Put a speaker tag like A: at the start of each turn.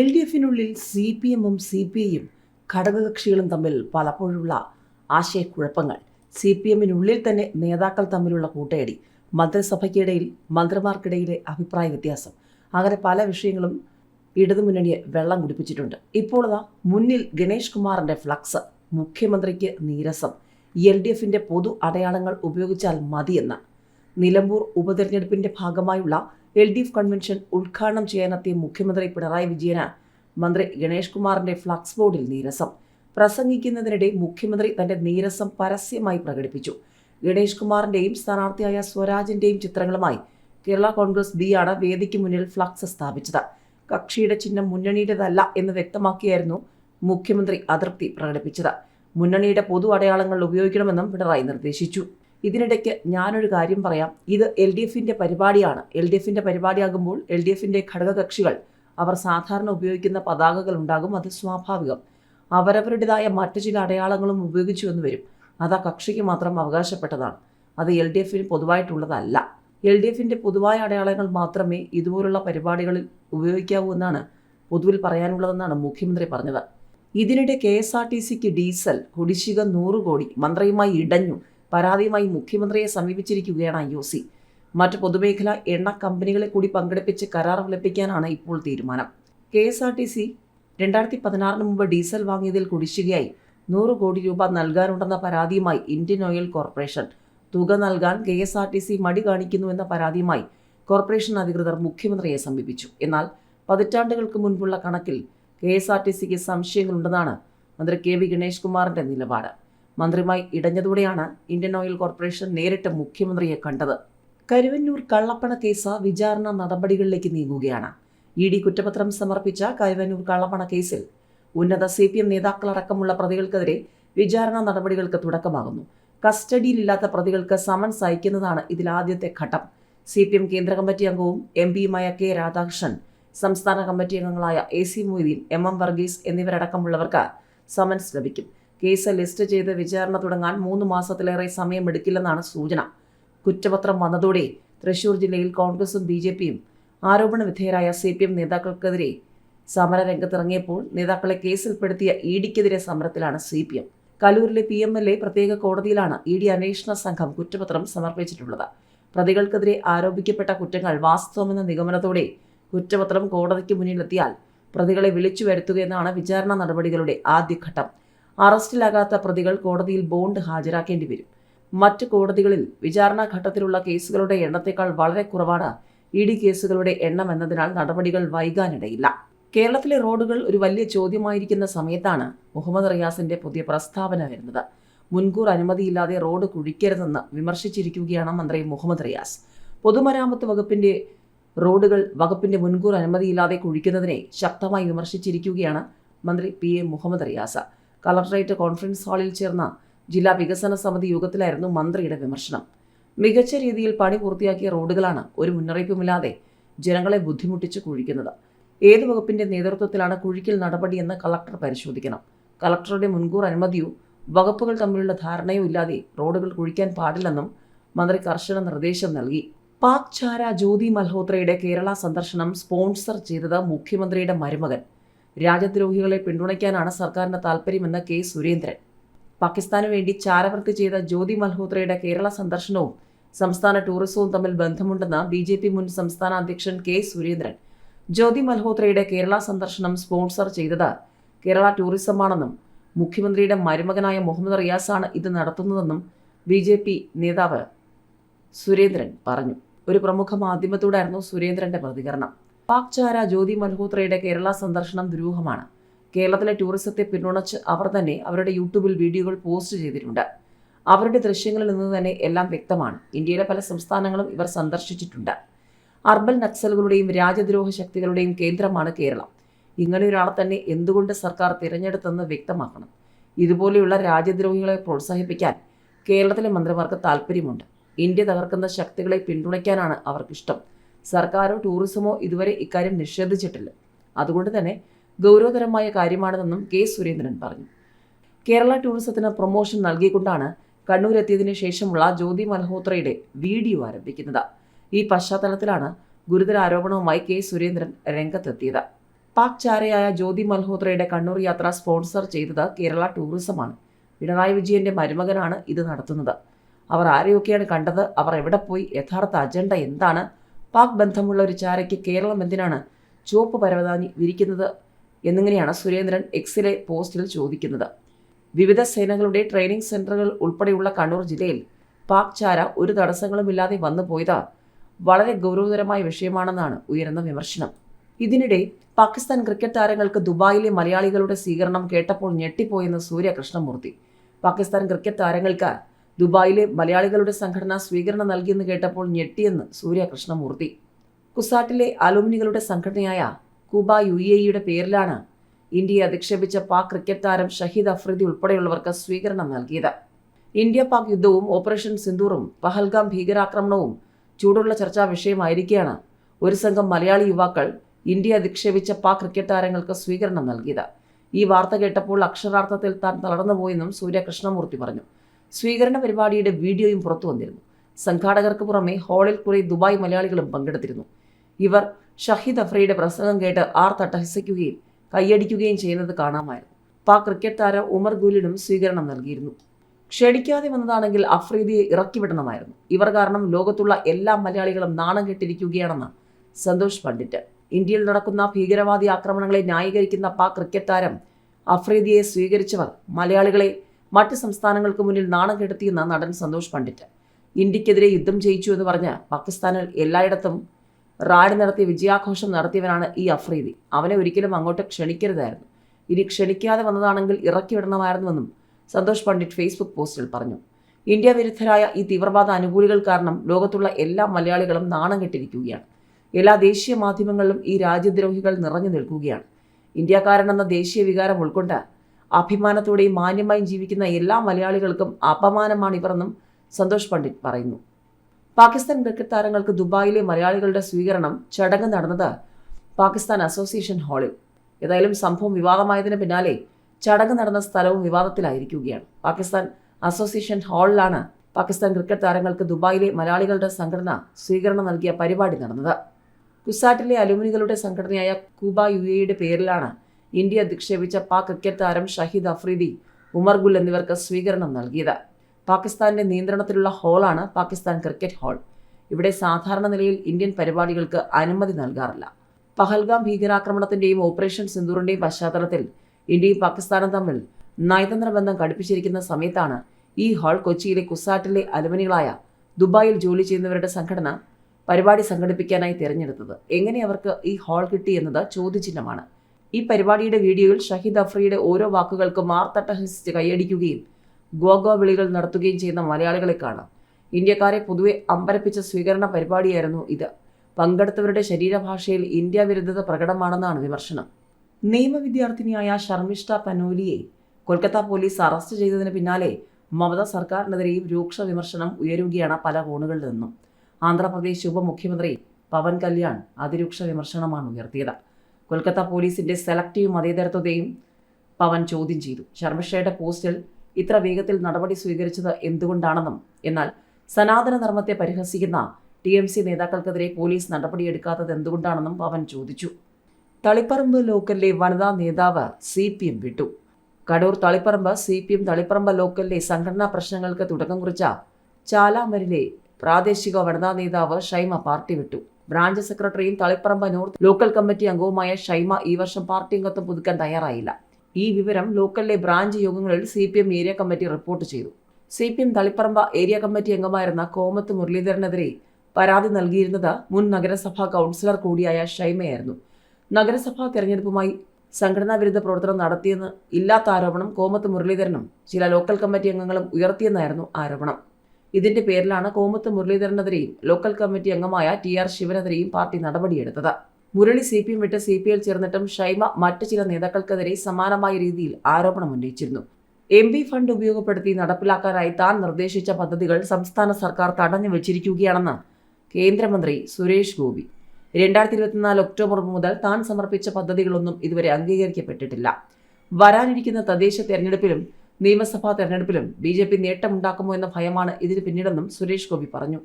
A: L D എഫിനുള്ളിൽ C P എമ്മും C P ഐയും ഘടകകക്ഷികളും തമ്മിൽ പലപ്പോഴുള്ള ആശയക്കുഴപ്പങ്ങൾ. സി പി എമ്മിനുള്ളിൽ തന്നെ നേതാക്കൾ തമ്മിലുള്ള കൂട്ടയടി മന്ത്രിസഭയ്ക്കിടയിൽ മന്ത്രിമാർക്കിടയിലെ അഭിപ്രായ വ്യത്യാസം അങ്ങനെ പല വിഷയങ്ങളും ഇടതുമുന്നണിയെ വെള്ളം കുടിപ്പിച്ചിട്ടുണ്ട്. ഇപ്പോൾ മുന്നിൽ ഗണേഷ് കുമാറിന്റെ ഫ്ലക്സ് മുഖ്യമന്ത്രിക്ക് നീരസം എൽ ഡി എഫിന്റെ പൊതു അടയാളങ്ങൾ ഉപയോഗിച്ചാൽ മതിയെന്ന് നിലമ്പൂർ ഉപതെരഞ്ഞെടുപ്പിന്റെ ഭാഗമായുള്ള എൽ ഡി എഫ് കൺവെൻഷൻ ഉദ്ഘാടനം ചെയ്യാനെത്തിയ മുഖ്യമന്ത്രി പിണറായി വിജയന് മന്ത്രി ഗണേഷ് കുമാറിന്റെ ഫ്ലക്സ് ബോർഡിൽ നീരസം. പ്രസംഗിക്കുന്നതിനിടെ മുഖ്യമന്ത്രി തന്റെ നീരസം പരസ്യമായി പ്രകടിപ്പിച്ചു. ഗണേഷ് കുമാറിന്റെയും സ്ഥാനാർത്ഥിയായ സ്വരാജിന്റെയും ചിത്രങ്ങളുമായി കേരള കോൺഗ്രസ് ബി ആണ് വേദിക്ക് മുന്നിൽ ഫ്ലക്സ് സ്ഥാപിച്ചത്. കക്ഷിയുടെ ചിഹ്നം മുന്നണിയുടേതല്ല എന്ന് വ്യക്തമാക്കിയായിരുന്നു മുഖ്യമന്ത്രി അതൃപ്തി പ്രകടിപ്പിച്ചത്. മുന്നണിയുടെ പൊതു അടയാളങ്ങൾ ഉപയോഗിക്കണമെന്നും പിണറായി നിർദ്ദേശിച്ചു. ഇതിനിടയ്ക്ക് ഞാനൊരു കാര്യം പറയാം. ഇത് എൽ ഡി എഫിന്റെ പരിപാടിയാണ്. എൽ ഡി എഫിന്റെ പരിപാടിയാകുമ്പോൾ എൽ ഡി എഫിന്റെ ഘടകകക്ഷികൾ അവർ സാധാരണ ഉപയോഗിക്കുന്ന പതാകകൾ ഉണ്ടാകും. അത് സ്വാഭാവികം. അവരവരുടേതായ മറ്റു ചില അടയാളങ്ങളും ഉപയോഗിച്ചു എന്ന് വരും. അത് ആ കക്ഷിക്ക് മാത്രം അവകാശപ്പെട്ടതാണ്. അത് എൽ ഡി എഫിന് പൊതുവായിട്ടുള്ളതല്ല. എൽ ഡി എഫിന്റെ പൊതുവായ അടയാളങ്ങൾ മാത്രമേ ഇതുപോലുള്ള പരിപാടികളിൽ ഉപയോഗിക്കാവൂ എന്നാണ് പൊതുവിൽ പറയാനുള്ളതെന്നാണ് മുഖ്യമന്ത്രി പറഞ്ഞത്. ഇതിനിടെ കെ എസ് ആർ ടി സിക്ക് ഡീസൽ കുടിശ്ശിക നൂറ് കോടി മന്ത്രിയുമായി ഇടഞ്ഞു. പരാതിയുമായി മുഖ്യമന്ത്രിയെ സമീപിച്ചിരിക്കുകയാണ് ഐ ഒ സി. മറ്റ് പൊതുമേഖലാ എണ്ണ കമ്പനികളെ കൂടി പങ്കെടുപ്പിച്ച് കരാർ വിളപ്പിക്കാനാണ് ഇപ്പോൾ തീരുമാനം. K S R T C രണ്ടായിരത്തി പതിനാറിന് മുമ്പ് ഡീസൽ വാങ്ങിയതിൽ കുടിശ്ശികയായി നൂറ് കോടി രൂപ നൽകാനുണ്ടെന്ന പരാതിയുമായി ഇന്ത്യൻ ഓയിൽ കോർപ്പറേഷൻ. തുക നൽകാൻ K S R T C മടി കാണിക്കുന്നുവെന്ന പരാതിയുമായി കോർപ്പറേഷൻ അധികൃതർ മുഖ്യമന്ത്രിയെ സമീപിച്ചു. എന്നാൽ പതിറ്റാണ്ടുകൾക്ക് മുൻപുള്ള കണക്കിൽ കെ എസ് ആർ ടി സിക്ക് സംശയങ്ങളുണ്ടെന്നാണ് മന്ത്രി കെ വി ഗണേഷ് കുമാറിന്റെ നിലപാട്. മന്ത്രിയുമായി ഇടഞ്ഞതോടെയാണ് ഇന്ത്യൻ ഓയിൽ കോർപ്പറേഷൻ നേരിട്ട് മുഖ്യമന്ത്രിയെ കണ്ടത്. കരുവന്നൂർ കള്ളപ്പണ കേസ് വിചാരണ നടപടികളിലേക്ക് നീങ്ങുകയാണ്. ഇ ഡി കുറ്റപത്രം സമർപ്പിച്ച കരുവന്നൂർ കള്ളപ്പണ കേസിൽ ഉന്നത സി പി എം നേതാക്കളടക്കമുള്ള പ്രതികൾക്കെതിരെ വിചാരണ നടപടികൾക്ക് തുടക്കമാകുന്നു. കസ്റ്റഡിയിലില്ലാത്ത പ്രതികൾക്ക് സമൻസ് അയക്കുന്നതാണ് ഇതിലാദ്യത്തെ ഘട്ടം. സി പി എം കേന്ദ്ര കമ്മിറ്റി അംഗവും എം പിയുമായ കെ രാധാകൃഷ്ണൻ സംസ്ഥാന കമ്മിറ്റി അംഗങ്ങളായ A C Moideen M M Varghese എന്നിവരടക്കമുള്ളവർക്ക് summons ലഭിക്കും. കേസ് ലിസ്റ്റ് ചെയ്ത് വിചാരണ തുടങ്ങാൻ മൂന്ന് മാസത്തിലേറെ സമയമെടുക്കില്ലെന്നാണ് സൂചന. കുറ്റപത്രം വന്നതോടെ തൃശൂർ ജില്ലയിൽ കോൺഗ്രസും ബി ജെ പിയും ആരോപണ വിധേയരായ സി പി എം നേതാക്കൾക്കെതിരെ സമരരംഗത്തിറങ്ങിയപ്പോൾ നേതാക്കളെ കേസിൽപ്പെടുത്തിയ ഇ ഡിക്കെതിരെ സമരത്തിലാണ് സി പി എം. കലൂരിലെ പി എം എൽ എ പ്രത്യേക കോടതിയിലാണ് ഇ ഡി അന്വേഷണ സംഘം കുറ്റപത്രം സമർപ്പിച്ചിട്ടുള്ളത്. പ്രതികൾക്കെതിരെ ആരോപിക്കപ്പെട്ട കുറ്റങ്ങൾ വാസ്തവമെന്ന നിഗമനത്തോടെ കുറ്റപത്രം കോടതിക്ക് മുന്നിലെത്തിയാൽ പ്രതികളെ വിളിച്ചു വരുത്തുകയെന്നാണ് വിചാരണ നടപടികളുടെ ആദ്യഘട്ടം. അറസ്റ്റിലാകാത്ത പ്രതികൾ കോടതിയിൽ ബോണ്ട് ഹാജരാക്കേണ്ടി വരും. മറ്റ് കോടതികളിൽ വിചാരണഘട്ടത്തിലുള്ള കേസുകളുടെ എണ്ണത്തേക്കാൾ വളരെ കുറവാണ് ഇ ഡി കേസുകളുടെ എണ്ണം എന്നതിനാൽ നടപടികൾ വൈകാനിടയില്ല. കേരളത്തിലെ റോഡുകൾ ഒരു വലിയ ചോദ്യമായിരിക്കുന്ന സമയത്താണ് മുഹമ്മദ് റിയാസിന്റെ പുതിയ പ്രസ്താവന വരുന്നത്. മുൻകൂർ അനുമതിയില്ലാതെ റോഡ് കുഴിക്കരുതെന്ന് വിമർശിച്ചിരിക്കുകയാണ് മന്ത്രി മുഹമ്മദ് റിയാസ്. പൊതുമരാമത്ത് വകുപ്പിന്റെ റോഡുകൾ വകുപ്പിന്റെ മുൻകൂർ അനുമതിയില്ലാതെ കുഴിക്കുന്നതിനെ ശക്തമായി വിമർശിച്ചിരിക്കുകയാണ് മന്ത്രി P A Muhammad Riyas. Collectorate conference ഹാളിൽ ചേർന്ന ജില്ലാ വികസന സമിതി യോഗത്തിലായിരുന്നു മന്ത്രിയുടെ വിമർശനം. മികച്ച രീതിയിൽ പണി പൂർത്തിയാക്കിയ റോഡുകളാണ് ഒരു മുന്നറിയിപ്പുമില്ലാതെ ജനങ്ങളെ ബുദ്ധിമുട്ടിച്ച് കുഴിക്കുന്നത്. ഏത് വകുപ്പിന്റെ നേതൃത്വത്തിലാണ് കുഴിക്കൽ നടപടിയെന്ന് കളക്ടർ പരിശോധിക്കണം. കളക്ടറുടെ മുൻകൂർ അനുമതിയോ വകുപ്പുകൾ തമ്മിലുള്ള ധാരണയോ ഇല്ലാതെ റോഡുകൾ കുഴിക്കാൻ പാടില്ലെന്നും മന്ത്രി കർശന നിർദ്ദേശം നൽകി. പാക് ചാര ജ്യോതി മൽഹോത്രയുടെ കേരള സന്ദർശനം സ്പോൺസർ ചെയ്തത് മുഖ്യമന്ത്രിയുടെ മരുമകൻ. രാജ്യദ്രോഹികളെ പിന്തുണയ്ക്കാനാണ് സർക്കാരിന്റെ താൽപ്പര്യമെന്ന് കെ സുരേന്ദ്രൻ. പാകിസ്ഥാനു വേണ്ടി ചാരവൃത്തി ചെയ്ത ജ്യോതി മൽഹോത്രയുടെ കേരള സന്ദർശനവും സംസ്ഥാന ടൂറിസവും തമ്മിൽ ബന്ധമുണ്ടെന്ന് ബി ജെ പി മുൻ സംസ്ഥാന അധ്യക്ഷൻ കെ സുരേന്ദ്രൻ. ജ്യോതി മൽഹോത്രയുടെ കേരള സന്ദർശനം സ്പോൺസർ ചെയ്തത് കേരള ടൂറിസമാണെന്നും മുഖ്യമന്ത്രിയുടെ മരുമകനായ മുഹമ്മദ് റിയാസാണ് ഇത് നടത്തുന്നതെന്നും ബി ജെ പി നേതാവ് സുരേന്ദ്രൻ പറഞ്ഞു. ഒരു പ്രമുഖ മാധ്യമത്തോടായിരുന്നു സുരേന്ദ്രന്റെ പ്രതികരണം. പാക് ചാര ജ്യോതി മൽഹോത്രയുടെ കേരള സന്ദർശനം ദുരൂഹമാണ്. കേരളത്തിലെ ടൂറിസത്തെ പിന്തുണച്ച് അവർ തന്നെ അവരുടെ യൂട്യൂബിൽ വീഡിയോകൾ പോസ്റ്റ് ചെയ്തിട്ടുണ്ട്. അവരുടെ ദൃശ്യങ്ങളിൽ നിന്ന് തന്നെ എല്ലാം വ്യക്തമാണ്. ഇന്ത്യയിലെ പല സംസ്ഥാനങ്ങളും ഇവർ സന്ദർശിച്ചിട്ടുണ്ട്. അർബൻ നക്സലുകളുടെയും രാജ്യദ്രോഹ ശക്തികളുടെയും കേന്ദ്രമാണ് കേരളം. ഇങ്ങനെ ഒരാളെ തന്നെ എന്തുകൊണ്ട് സർക്കാർ തിരഞ്ഞെടുത്തെന്ന് വ്യക്തമാക്കണം. ഇതുപോലെയുള്ള രാജ്യദ്രോഹികളെ പ്രോത്സാഹിപ്പിക്കാൻ കേരളത്തിലെ മന്ത്രിമാർക്ക് താല്പര്യമുണ്ട് ഇന്ത്യ തകർക്കുന്ന ശക്തികളെ പിന്തുണയ്ക്കാനാണ് അവർക്കിഷ്ടം. സർക്കാരോ ടൂറിസമോ ഇതുവരെ ഇക്കാര്യം നിഷേധിച്ചിട്ടില്ല. അതുകൊണ്ട് തന്നെ ഗൗരവതരമായ കാര്യമാണിതെന്നും കെ സുരേന്ദ്രൻ പറഞ്ഞു. കേരള ടൂറിസത്തിന് പ്രൊമോഷൻ നൽകിക്കൊണ്ടാണ് കണ്ണൂരെത്തിയതിനു ശേഷമുള്ള ജ്യോതി മൽഹോത്രയുടെ വീഡിയോ ആരംഭിക്കുന്നത്. ഈ പശ്ചാത്തലത്തിലാണ് ഗുരുതര ആരോപണവുമായി കെ സുരേന്ദ്രൻ രംഗത്തെത്തിയത്. പാക് ചാരയായ ജ്യോതി മൽഹോത്രയുടെ കണ്ണൂർ യാത്ര സ്പോൺസർ ചെയ്തത് കേരള ടൂറിസമാണ്. പിണറായി വിജയന്റെ മരുമകനാണ് ഇത് നടത്തുന്നത്. അവർ ആരെയൊക്കെയാണ് കണ്ടത്? അവർ എവിടെ പോയി? യഥാർത്ഥ അജണ്ട എന്താണ്? പാക് ബന്ധമുള്ള ഒരു ചാരയ്ക്ക് കേരളം എന്തിനാണ് ചുവപ്പ് പരവതാനി വിരിക്കുന്നത് എന്നിങ്ങനെയാണ് സുരേന്ദ്രൻ എക്സിലെ പോസ്റ്റിൽ ചോദിക്കുന്നത്. വിവിധ സേനകളുടെ ട്രെയിനിങ് സെന്ററുകൾ ഉൾപ്പെടെയുള്ള കണ്ണൂർ ജില്ലയിൽ പാക് ചാര ഒരു തടസ്സങ്ങളുമില്ലാതെ വന്നു പോയത് വളരെ ഗൗരവതരമായ വിഷയമാണെന്നാണ് ഉയർന്ന വിമർശനം. ഇതിനിടെ പാകിസ്ഥാൻ ക്രിക്കറ്റ് താരങ്ങൾക്ക് ദുബായിലെ മലയാളികളുടെ സ്വീകരണം കേട്ടപ്പോൾ ഞെട്ടിപ്പോയെന്ന് സൂര്യ കൃഷ്ണമൂർത്തി പാകിസ്ഥാൻ ക്രിക്കറ്റ് താരങ്ങൾക്ക് ദുബായിലെ മലയാളികളുടെ സംഘടന സ്വീകരണം നൽകിയെന്ന് കേട്ടപ്പോൾ ഞെട്ടിയെന്ന് സൂര്യ കൃഷ്ണമൂർത്തി കുസാറ്റിലെ അലുമിനികളുടെ സംഘടനയായ കൂബ യു എ ഇയുടെ പേരിലാണ് ഇന്ത്യയെ അധിക്ഷേപിച്ച പാക് ക്രിക്കറ്റ് താരം ഷഹീദ് അഫ്രീദി ഉൾപ്പെടെയുള്ളവർക്ക് സ്വീകരണം നൽകിയത്. ഇന്ത്യ പാക് യുദ്ധവും ഓപ്പറേഷൻ സിന്ദൂറും പഹൽഗാം ഭീകരാക്രമണവും ചൂടുള്ള ചർച്ചാ വിഷയമായിരിക്കെയാണ് ഒരു സംഘം മലയാളി യുവാക്കൾ ഇന്ത്യ അധിക്ഷേപിച്ച പാക് ക്രിക്കറ്റ് താരങ്ങൾക്ക് സ്വീകരണം നൽകിയത്. ഈ വാർത്ത കേട്ടപ്പോൾ അക്ഷരാർത്ഥത്തിൽ താൻ തളർന്നുപോയെന്നും സൂര്യ കൃഷ്ണമൂർത്തി പറഞ്ഞു. സ്വീകരണ പരിപാടിയുടെ വീഡിയോയും പുറത്തു വന്നിരുന്നു. സംഘാടകർക്ക് പുറമെ ഹാളിൽ കുറെ ദുബായ് മലയാളികളും പങ്കെടുത്തിരുന്നു. ഇവർ ഷഹീദ് അഫ്രയുടെ പ്രസംഗം കേട്ട് ആർ തട്ടഹസിക്കുകയും കൈയടിക്കുകയും ചെയ്യുന്നത് കാണാമായിരുന്നു. പാക് ക്രിക്കറ്റ് താരം ഉമർ ഗുലിനും സ്വീകരണം നൽകിയിരുന്നു. ക്ഷണിക്കാതെ വന്നതാണെങ്കിൽ അഫ്രീദിയെ ഇറക്കിവിടണമായിരുന്നു ഇവർ കാരണം ലോകത്തുള്ള എല്ലാ മലയാളികളും നാണം കെട്ടിരിക്കുകയാണെന്ന് സന്തോഷ് പണ്ഡിറ്റ്. ഇന്ത്യയിൽ നടക്കുന്ന ഭീകരവാദി ആക്രമണങ്ങളെ ന്യായീകരിക്കുന്ന പാക് ക്രിക്കറ്റ് താരം അഫ്രീദിയെ സ്വീകരിച്ചവർ മലയാളികളെ മറ്റ് സംസ്ഥാനങ്ങൾക്ക് മുന്നിൽ നാണം കെടുത്തിയെന്ന നടൻ സന്തോഷ് പണ്ഡിറ്റ്. ഇന്ത്യക്കെതിരെ യുദ്ധം ജയിച്ചു എന്ന് പറഞ്ഞ് പാകിസ്ഥാനിൽ എല്ലായിടത്തും റാഡ് നടത്തി വിജയാഘോഷം നടത്തിയവനാണ് ഈ അഫ്രീദി. അവനെ ഒരിക്കലും അങ്ങോട്ട് ക്ഷണിക്കരുതായിരുന്നു. ഇനി ക്ഷണിക്കാതെ വന്നതാണെങ്കിൽ ഇറക്കി ഇറക്കിവിടണമായിരുന്നുവെന്നും സന്തോഷ് പണ്ഡിറ്റ് ഫേസ്ബുക്ക് പോസ്റ്റിൽ പറഞ്ഞു. ഇന്ത്യ വിരുദ്ധരായ ഈ തീവ്രവാദ അനുകൂലികൾ കാരണം ലോകത്തുള്ള എല്ലാ മലയാളികളും നാണം കെട്ടിരിക്കുകയാണ്. എല്ലാ ദേശീയ മാധ്യമങ്ങളിലും ഈ രാജ്യദ്രോഹികൾ നിറഞ്ഞു നിൽക്കുകയാണ്. ഇന്ത്യക്കാരനെന്ന ദേശീയ വികാരം ഉൾക്കൊണ്ട് അഭിമാനത്തോടെയും മാന്യമായും ജീവിക്കുന്ന എല്ലാ മലയാളികൾക്കും അപമാനമാണ് ഇവരെന്നും സന്തോഷ് പണ്ഡിറ്റ് പറയുന്നു. പാകിസ്ഥാൻ ക്രിക്കറ്റ് താരങ്ങൾക്ക് ദുബായിലെ മലയാളികളുടെ സ്വീകരണം ചടങ്ങ് നടന്നത് പാകിസ്ഥാൻ അസോസിയേഷൻ ഹാളിൽ. ഏതായാലും സംഭവം വിവാദമായതിന് പിന്നാലെ ചടങ്ങ് നടന്ന സ്ഥലവും വിവാദത്തിലായിരിക്കുകയാണ്. പാകിസ്ഥാൻ അസോസിയേഷൻ ഹാളിലാണ് പാകിസ്ഥാൻ ക്രിക്കറ്റ് താരങ്ങൾക്ക് ദുബായിലെ മലയാളികളുടെ സംഘടന സ്വീകരണം നൽകിയ പരിപാടി നടന്നത്. കുസാറ്റിലെ അലുമിനികളുടെ സംഘടനയായ കൂബ യു എയുടെ പേരിലാണ് ഇന്ത്യ അധിക്ഷേപിച്ച പാക് ക്രിക്കറ്റ് താരം ഷഹീദ് അഫ്രീദി ഉമർ ഗുൽ എന്നിവർക്ക് സ്വീകരണം നൽകിയത്. പാകിസ്ഥാന്റെ നിയന്ത്രണത്തിലുള്ള ഹാളാണ് പാകിസ്ഥാൻ ക്രിക്കറ്റ് ഹാൾ. ഇവിടെ സാധാരണ നിലയിൽ ഇന്ത്യൻ പരിപാടികൾക്ക് അനുമതി നൽകാറില്ല. പഹൽഗാം ഭീകരാക്രമണത്തിന്റെയും ഓപ്പറേഷൻ സിന്ദൂറിന്റെയും പശ്ചാത്തലത്തിൽ ഇന്ത്യയും പാകിസ്ഥാനും തമ്മിൽ നയതന്ത്ര ബന്ധം കടുപ്പിച്ചിരിക്കുന്ന സമയത്താണ് ഈ ഹാൾ കൊച്ചിയിലെ കുസാറ്റിലെ അലുമിനികളായ ദുബായിൽ ജോലി ചെയ്യുന്നവരുടെ സംഘടന പരിപാടി സംഘടിപ്പിക്കാനായി തിരഞ്ഞെടുത്തത്. എങ്ങനെ അവർക്ക് ഈ ഹാൾ കിട്ടി എന്നത് ചോദ്യചിഹ്നമാണ്. ഈ പരിപാടിയുടെ വീഡിയോയിൽ ഷഹീദ് അഫ്രിയുടെ ഓരോ വാക്കുകൾക്കും മാർത്തട്ടഹസിച്ച് കൈയടിക്കുകയും ഗോഗോ വിളികൾ നടത്തുകയും ചെയ്യുന്ന മലയാളികളെ കാണാം. ഇന്ത്യക്കാരെ പൊതുവെ അമ്പരപ്പിച്ച സ്വീകരണ പരിപാടിയായിരുന്നു ഇത്. പങ്കെടുത്തവരുടെ ശരീരഭാഷയിൽ ഇന്ത്യ വിരുദ്ധത പ്രകടമാണെന്നാണ് വിമർശനം. നിയമ വിദ്യാർത്ഥിനിയായ പനോലിയെ കൊൽക്കത്ത പോലീസ് അറസ്റ്റ് ചെയ്തതിന് പിന്നാലെ മമത സർക്കാരിനെതിരെയും രൂക്ഷ വിമർശനം ഉയരുകയാണ് പല കോണുകളിൽ നിന്നും. ആന്ധ്രാപ്രദേശ് ഉപമുഖ്യമന്ത്രി പവൻ കല്യാൺ അതിരൂക്ഷ വിമർശനമാണ് ഉയർത്തിയത്. കൊൽക്കത്ത പോലീസിന്റെ സെലക്റ്റീവ് മതേതരത്വത്തെയും പവൻ ചോദ്യം ചെയ്തു. ശർമ്മഷയുടെ പോസ്റ്റിൽ ഇത്ര വേഗത്തിൽ നടപടി സ്വീകരിച്ചത് എന്തുകൊണ്ടാണെന്നും എന്നാൽ സനാതന ധർമ്മത്തെ പരിഹസിക്കുന്ന ടി എം സി നേതാക്കൾക്കെതിരെ പോലീസ് നടപടിയെടുക്കാത്തത് എന്തുകൊണ്ടാണെന്നും പവൻ ചോദിച്ചു. തളിപ്പറമ്പ് ലോക്കലിലെ വനിതാ നേതാവ് സി പി എം വിട്ടു. Kadur Taliparamba C P M Taliparamba ലോക്കലിലെ സംഘടനാ പ്രശ്നങ്ങൾക്ക് തുടക്കം കുറിച്ച ചാലാമരിലെ പ്രാദേശിക വനിതാ നേതാവ് ഷൈമ പാർട്ടി വിട്ടു. ബ്രാഞ്ച് സെക്രട്ടറിയും തളിപ്പറമ്പ് നോർത്ത് ലോക്കൽ കമ്മിറ്റി അംഗവുമായ ഷൈമ ഈ വർഷം പാർട്ടി അംഗത്വം പുതുക്കാൻ തയ്യാറായില്ല. ഈ വിവരം ലോക്കലിലെ ബ്രാഞ്ച് യോഗങ്ങളിൽ C P M area committee report ചെയ്തു. C P M Taliparamba area committee അംഗമായിരുന്ന കോമത്ത് മുരളീധരനെതിരെ പരാതി നൽകിയിരുന്നത് മുൻ നഗരസഭാ കൗൺസിലർ കൂടിയായ ഷൈമയായിരുന്നു. നഗരസഭാ തെരഞ്ഞെടുപ്പുമായി സംഘടനാ വിരുദ്ധ പ്രവർത്തനം നടത്തിയെന്ന് ഇല്ലാത്ത ആരോപണം കോമത്ത് മുരളീധരനും ചില ലോക്കൽ കമ്മിറ്റി അംഗങ്ങളും ഉയർത്തിയെന്നായിരുന്നു ആരോപണം. ഇതിന്റെ പേരിലാണ് കോമത്ത് മുരളീധരനെതിരെയും ലോക്കൽ കമ്മിറ്റി അംഗമായ ടി ആർ ശിവനെതിരെയും പാർട്ടി നടപടിയെടുത്തത്. മുരളി സി പി എം വിട്ട് സി പി എൽ ചേർന്നിട്ടും ഷൈമ മറ്റ് ചില നേതാക്കൾക്കെതിരെ സമാനമായ രീതിയിൽ ആരോപണം ഉന്നയിച്ചിരുന്നു. എം പി ഫണ്ട് ഉപയോഗപ്പെടുത്തി നടപ്പിലാക്കാനായി താൻ നിർദ്ദേശിച്ച പദ്ധതികൾ സംസ്ഥാന സർക്കാർ തടഞ്ഞു വച്ചിരിക്കുകയാണെന്ന് കേന്ദ്രമന്ത്രി സുരേഷ് ഗോപി. രണ്ടായിരത്തി ഇരുപത്തിനാല് ഒക്ടോബർ മുതൽ താൻ സമർപ്പിച്ച പദ്ധതികളൊന്നും ഇതുവരെ അംഗീകരിക്കപ്പെട്ടിട്ടില്ല. വരാനിരിക്കുന്ന തദ്ദേശ തെരഞ്ഞെടുപ്പിലും നിയമസഭാ തെരഞ്ഞെടുപ്പിലും ബി ജെ പി നേട്ടമുണ്ടാക്കുമോ എന്ന ഭയമാണ് ഇതിന് പിന്നിലെന്നും സുരേഷ് ഗോപി പറഞ്ഞു